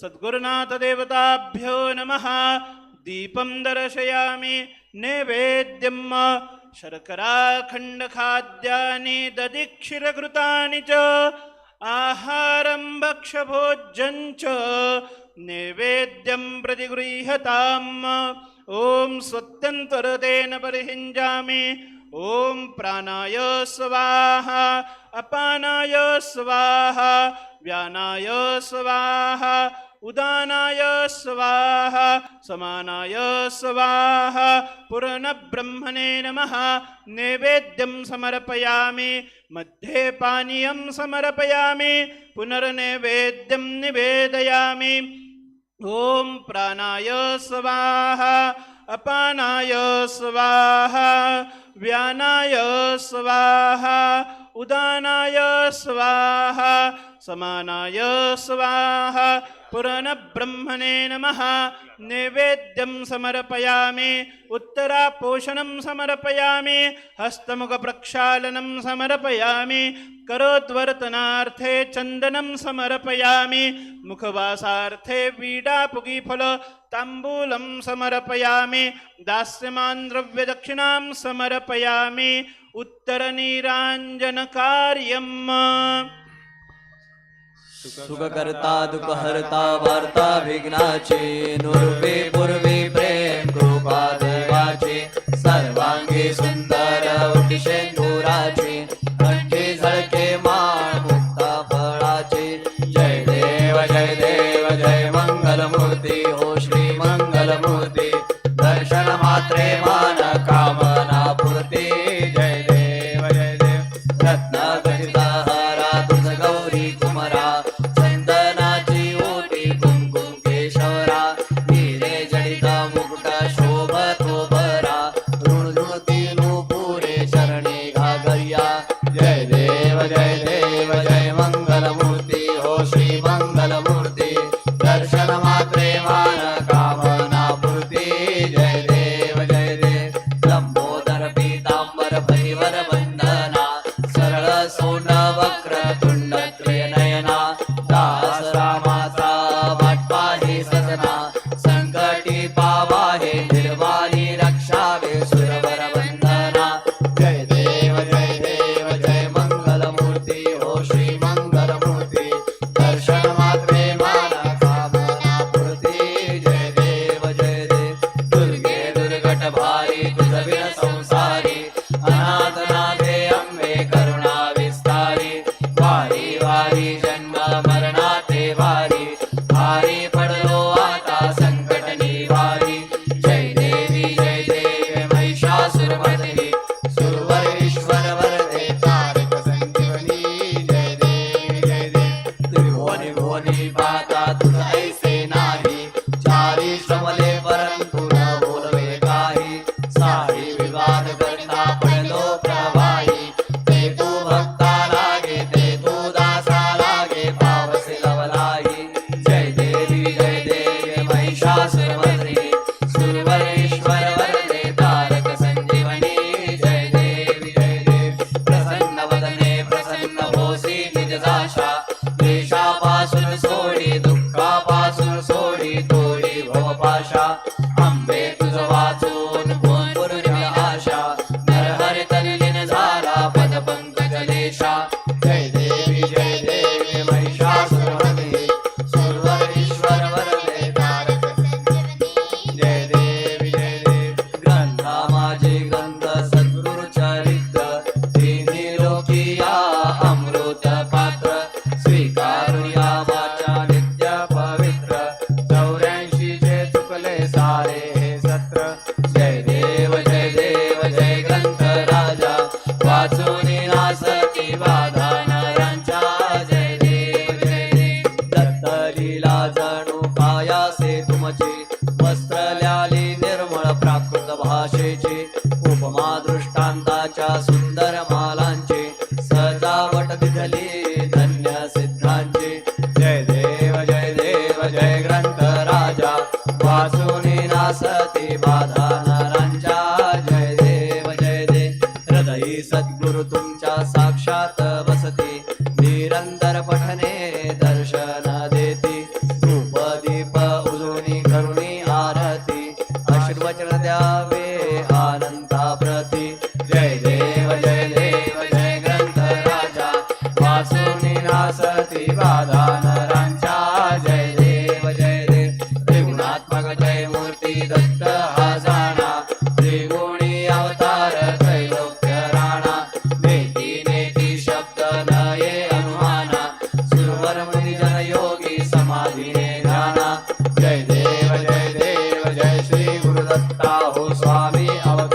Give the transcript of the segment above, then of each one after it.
सद्गुरुनाथदेवताभ्यो नमः। दीपं दर्शयामि नैवेद्यं शर्कराखण्डखाद्यानि दधिक्षिरकृतानि च। आहारं भक्षभोज्यं च। नैवेद्यं प्रतिगृह्यताम्। ॐ स्वत्यन्तरतेन परिहिञ्जामि। ॐ प्राणाय स्वाहा अपानाय स्वाहा व्यानाय स्वाहा उदानाय स्वाहा समानाय स्वाहा पुनब्रह्मणे नमः। नैवेद्यं समर्पयामि मध्ये पानीयं समर्पयामि पुनर्नैवेद्यं निवेदयामि। ॐ प्राणाय स्वाहा अपानाय स्वाहा व्यानाय स्वाहा उदानाय स्वाहा समानाय स्वाहा पुराणब्रह्मणे नमः नैवेद्यं समर्पयामि उत्तरापोषणं समर्पयामि हस्तमुखप्रक्षालनं समर्पयामि करोद्वर्तनार्थे चन्दनं समर्पयामि, मुखवासार्थे पीडापुगीफल ताम्बूलं समर्पयामि दास्यमान् द्रव्यदक्षिणां समर्पयामि, उत्तरनीराञ्जनकार्यम्। सुखकर्ता, दुःखहर्ता, वार्ता, विघ्नाचे नुर्वे पुर જય દેવ જય દેવ જય सुंदर मालांचे सजावट दिधली धन्य सिद्धांचे. जय देव जय देव जय ग्रंथ राजा. वासुनी नासती बाधा नरांच्या. जय देव जय दे. हृदयी सद्गुरु तुमच्या साक्षात बसते. निरंतर पठने गुरुदत्ता हो स्वामी अवधूता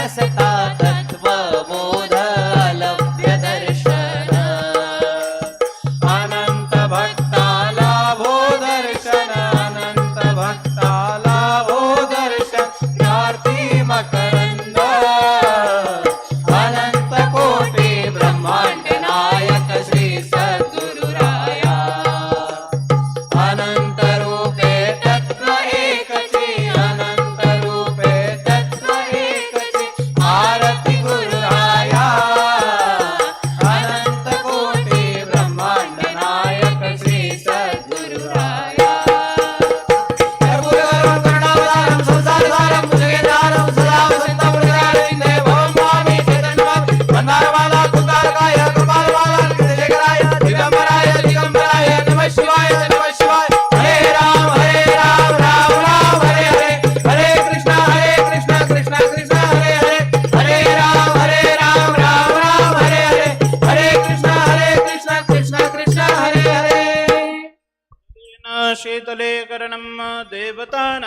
me देवता